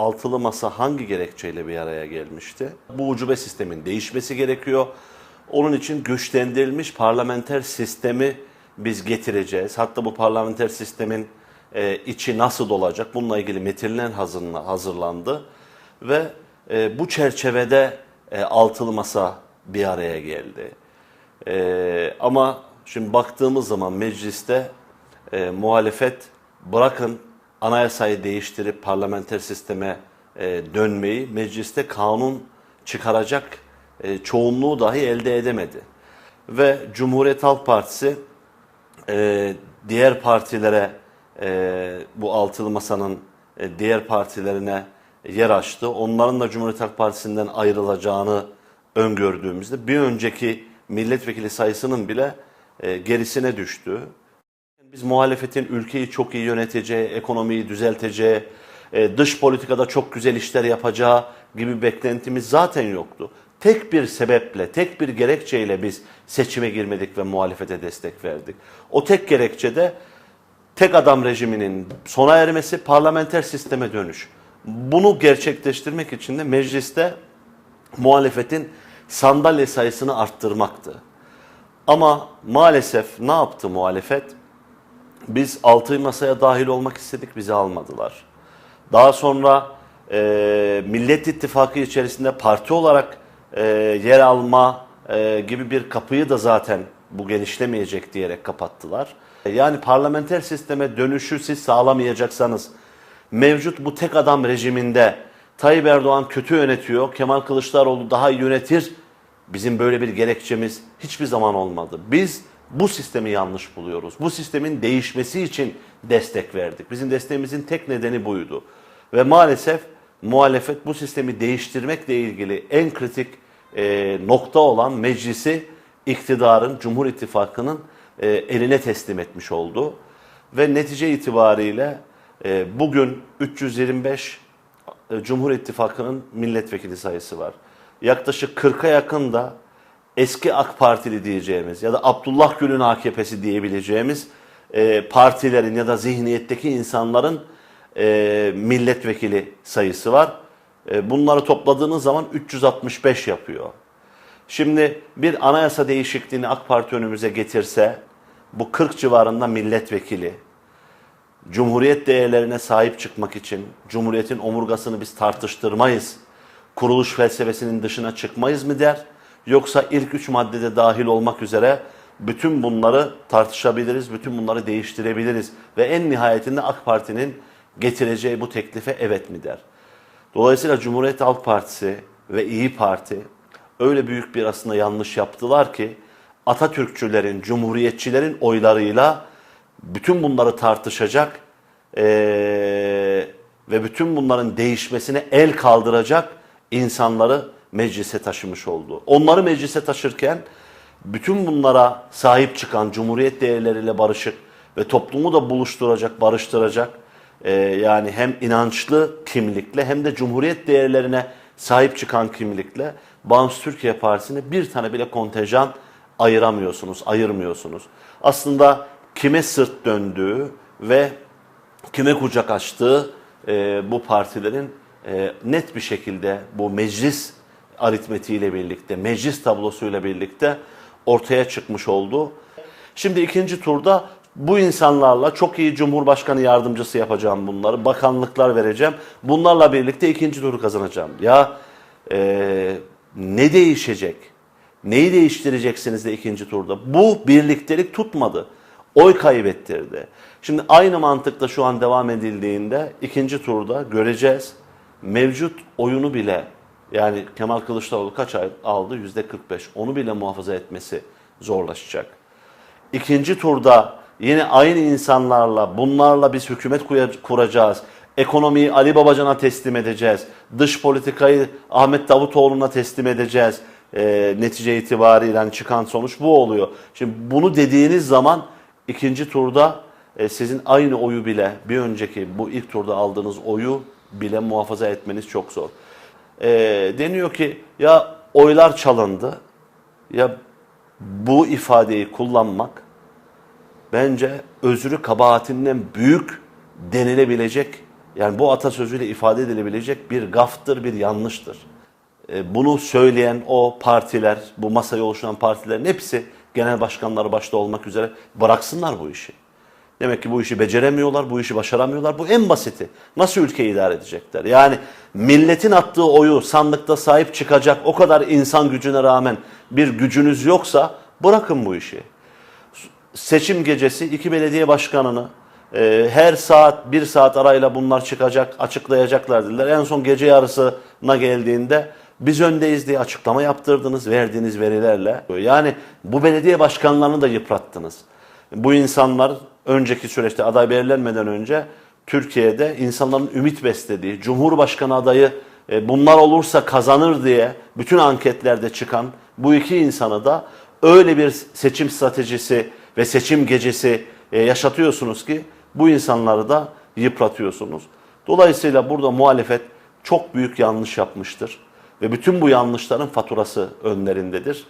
altılı masa hangi gerekçeyle bir araya gelmişti? Bu ucube sistemin değişmesi gerekiyor. Onun için güçlendirilmiş parlamenter sistemi biz getireceğiz. Hatta bu parlamenter sistemin e, içi nasıl olacak? Bununla ilgili metinler hazırla- hazırlandı. Ve e, bu çerçevede e, altılı masa bir araya geldi. E, ama şimdi baktığımız zaman mecliste e, muhalefet bırakın anayasayı değiştirip parlamenter sisteme e, dönmeyi mecliste kanun çıkaracak e, çoğunluğu dahi elde edemedi. Ve Cumhuriyet Halk Partisi e, diğer partilere e, bu altılı masanın e, diğer partilerine yer açtı. Onların da Cumhuriyet Halk Partisi'nden ayrılacağını öngördüğümüzde bir önceki milletvekili sayısının bile e, gerisine düştü. Biz muhalefetin ülkeyi çok iyi yöneteceği, ekonomiyi düzelteceği, e, dış politikada çok güzel işler yapacağı gibi beklentimiz zaten yoktu. Tek bir sebeple, tek bir gerekçeyle biz seçime girmedik ve muhalefete destek verdik. O tek gerekçe de tek adam rejiminin sona ermesi, parlamenter sisteme dönüş. Bunu gerçekleştirmek için de mecliste muhalefetin sandalye sayısını arttırmaktı. Ama maalesef ne yaptı muhalefet? Biz altı masaya dahil olmak istedik, bizi almadılar. Daha sonra e, Millet İttifakı içerisinde parti olarak e, yer alma e, gibi bir kapıyı da zaten bu genişlemeyecek diyerek kapattılar. Yani parlamenter sisteme dönüşü siz sağlamayacaksanız, mevcut bu tek adam rejiminde Tayyip Erdoğan kötü yönetiyor, Kemal Kılıçdaroğlu daha yönetir. Bizim böyle bir gerekçemiz hiçbir zaman olmadı. Biz bu sistemi yanlış buluyoruz. Bu sistemin değişmesi için destek verdik. Bizim desteğimizin tek nedeni buydu. Ve maalesef muhalefet bu sistemi değiştirmekle ilgili en kritik e, nokta olan meclisi iktidarın, Cumhur İttifakı'nın e, eline teslim etmiş oldu. Ve netice itibariyle e, bugün 325 e, Cumhur İttifakı'nın milletvekili sayısı var. Yaklaşık 40'a yakın da eski AK Partili diyeceğimiz ya da Abdullah Gül'ün AKP'si diyebileceğimiz e, partilerin ya da zihniyetteki insanların e, milletvekili sayısı var. E, bunları topladığınız zaman 365 yapıyor. Şimdi bir anayasa değişikliğini AK Parti önümüze getirse bu 40 civarında milletvekili, Cumhuriyet değerlerine sahip çıkmak için Cumhuriyet'in omurgasını biz tartıştırmayız, kuruluş felsefesinin dışına çıkmayız mı der? Yoksa ilk üç maddede dahil olmak üzere bütün bunları tartışabiliriz, bütün bunları değiştirebiliriz ve en nihayetinde AK Parti'nin getireceği bu teklife evet mi der? Dolayısıyla Cumhuriyet Halk Partisi ve İyi Parti öyle büyük bir aslında yanlış yaptılar ki Atatürkçülerin, Cumhuriyetçilerin oylarıyla bütün bunları tartışacak eee, ve bütün bunların değişmesine el kaldıracak insanları meclise taşımış oldu. Onları meclise taşırken bütün bunlara sahip çıkan Cumhuriyet değerleriyle barışık ve toplumu da buluşturacak, barıştıracak eee, yani hem inançlı kimlikle hem de Cumhuriyet değerlerine sahip çıkan kimlikle Bağımsız Türkiye Partisi'ne bir tane bile kontenjan ayıramıyorsunuz, ayırmıyorsunuz. Aslında kime sırt döndüğü ve kime kucak açtığı e, bu partilerin e, net bir şekilde bu meclis aritmetiğiyle birlikte, meclis tablosuyla birlikte ortaya çıkmış oldu. Şimdi ikinci turda bu insanlarla çok iyi Cumhurbaşkanı yardımcısı yapacağım bunları, bakanlıklar vereceğim. Bunlarla birlikte ikinci turu kazanacağım. Ya e, ne değişecek? Neyi değiştireceksiniz de ikinci turda? Bu birliktelik tutmadı. Oy kaybettirdi. Şimdi aynı mantıkla şu an devam edildiğinde ikinci turda göreceğiz. Mevcut oyunu bile yani Kemal Kılıçdaroğlu kaç ay aldı? Yüzde 45. Onu bile muhafaza etmesi zorlaşacak. İkinci turda yine aynı insanlarla bunlarla biz hükümet kuracağız. Ekonomiyi Ali Babacan'a teslim edeceğiz. Dış politikayı Ahmet Davutoğlu'na teslim edeceğiz. Ee, netice itibariyle yani çıkan sonuç bu oluyor. Şimdi bunu dediğiniz zaman ikinci turda e, sizin aynı oyu bile bir önceki bu ilk turda aldığınız oyu bile muhafaza etmeniz çok zor. Ee, deniyor ki ya oylar çalındı ya bu ifadeyi kullanmak bence özrü kabahatinden büyük denilebilecek Yani bu atasözüyle ifade edilebilecek bir gaftır, bir yanlıştır. E, Bunu söyleyen o partiler, bu masaya oluşan partilerin hepsi genel başkanları başta olmak üzere bıraksınlar bu işi. Demek ki bu işi beceremiyorlar, bu işi başaramıyorlar. Bu en basiti. Nasıl ülkeyi idare edecekler? Yani milletin attığı oyu sandıkta sahip çıkacak o kadar insan gücüne rağmen bir gücünüz yoksa bırakın bu işi. Seçim gecesi iki belediye başkanını e, her saat bir saat arayla bunlar çıkacak, açıklayacaklar dediler. En son gece yarısına geldiğinde biz öndeyiz diye açıklama yaptırdınız verdiğiniz verilerle. Yani bu belediye başkanlarını da yıprattınız. Bu insanlar önceki süreçte aday belirlenmeden önce Türkiye'de insanların ümit beslediği, Cumhurbaşkanı adayı e, bunlar olursa kazanır diye bütün anketlerde çıkan bu iki insanı da öyle bir seçim stratejisi ve seçim gecesi e, yaşatıyorsunuz ki bu insanları da yıpratıyorsunuz. Dolayısıyla burada muhalefet çok büyük yanlış yapmıştır ve bütün bu yanlışların faturası önlerindedir.